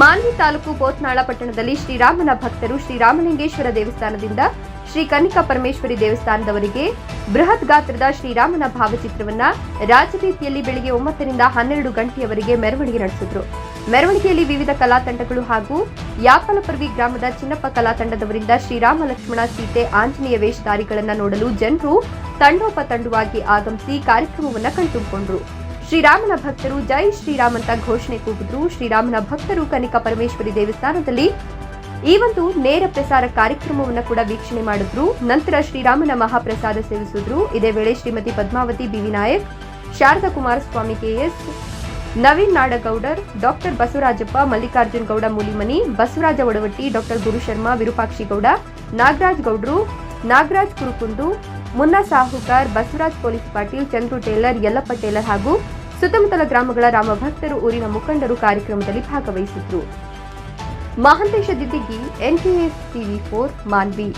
ಮಾನ್ವಿ ತಾಲೂಕು ಬೋತ್ನಾಳ ಪಟ್ಟಣದಲ್ಲಿ ಶ್ರೀರಾಮನ ಭಕ್ತರು ಶ್ರೀರಾಮಲಿಂಗೇಶ್ವರ ದೇವಸ್ಥಾನದಿಂದ ಶ್ರೀ ಕನಿಕಾ ಪರಮೇಶ್ವರಿ ದೇವಸ್ಥಾನದವರಿಗೆ ಬೃಹತ್ ಗಾತ್ರದ ಶ್ರೀರಾಮನ ಭಾವಚಿತ್ರವನ್ನ ರಾಜರೀತಿಯಲ್ಲಿ ಬೆಳಿಗ್ಗೆ ಒಂಬತ್ತರಿಂದ ಹನ್ನೆರಡು ಗಂಟೆಯವರೆಗೆ ಮೆರವಣಿಗೆ ನಡೆಸಿದ್ರು. ಮೆರವಣಿಗೆಯಲ್ಲಿ ವಿವಿಧ ಕಲಾ ತಂಡಗಳು ಹಾಗೂ ಯಾಪಲಪರ್ವಿ ಗ್ರಾಮದ ಚಿನ್ನಪ್ಪ ಕಲಾ ತಂಡದವರಿಂದ ಶ್ರೀರಾಮ ಲಕ್ಷ್ಮಣ ಸೀತೆ ಆಂಜನೇಯ ವೇಷಧಾರಿಗಳನ್ನ ನೋಡಲು ಜನರು ತಂಡೋಪತಂಡವಾಗಿ ಆಗಮಿಸಿ ಕಾರ್ಯಕ್ರಮವನ್ನು ಕಣ್ತುಂಬಿಕೊಂಡ್ರು. ಶ್ರೀರಾಮನ ಭಕ್ತರು ಜೈ ಶ್ರೀರಾಮ್ ಅಂತ ಘೋಷಣೆ ಕೂಗಿದ್ರು. ಶ್ರೀರಾಮನ ಭಕ್ತರು ಕನಿಕಾ ಪರಮೇಶ್ವರಿ ದೇವಸ್ಥಾನದಲ್ಲಿ ಈ ಒಂದು ನೇರ ಪ್ರಸಾರ ಕಾರ್ಯಕ್ರಮವನ್ನು ಕೂಡ ವೀಕ್ಷಣೆ ಮಾಡಿದ್ರು. ನಂತರ ಶ್ರೀರಾಮನ ಮಹಾಪ್ರಸಾದ ಸೇವಿಸಿದ್ರು. ಇದೇ ವೇಳೆ Shrimati Padmavati B V Nayak, Sharada Kumaraswamy K S Naveen Nadagoudar, doctor Basavarajappa, Mallikarjun Gowda, Moolimani, Basavaraja Odavatti, doctor Gurusharma Virupakshi Gowda, Nagaraj ಗೌಡ್ರು, Nagaraj Kurukundu, Munna Sahukar, Basavaraj police Patil, Chandru tailor, Yallappa tailor ಹಾಗೂ ಸುತ್ತಮುತ್ತಲ ಗ್ರಾಮಗಳ ರಾಮಭಕ್ತರು ಊರಿನ ಮುಖಂಡರು ಕಾರ್ಯಕ್ರಮದಲ್ಲಿ ಭಾಗವಹಿಸಿದ್ರು. Mahantesh Diddigi NTS TV four Manvi.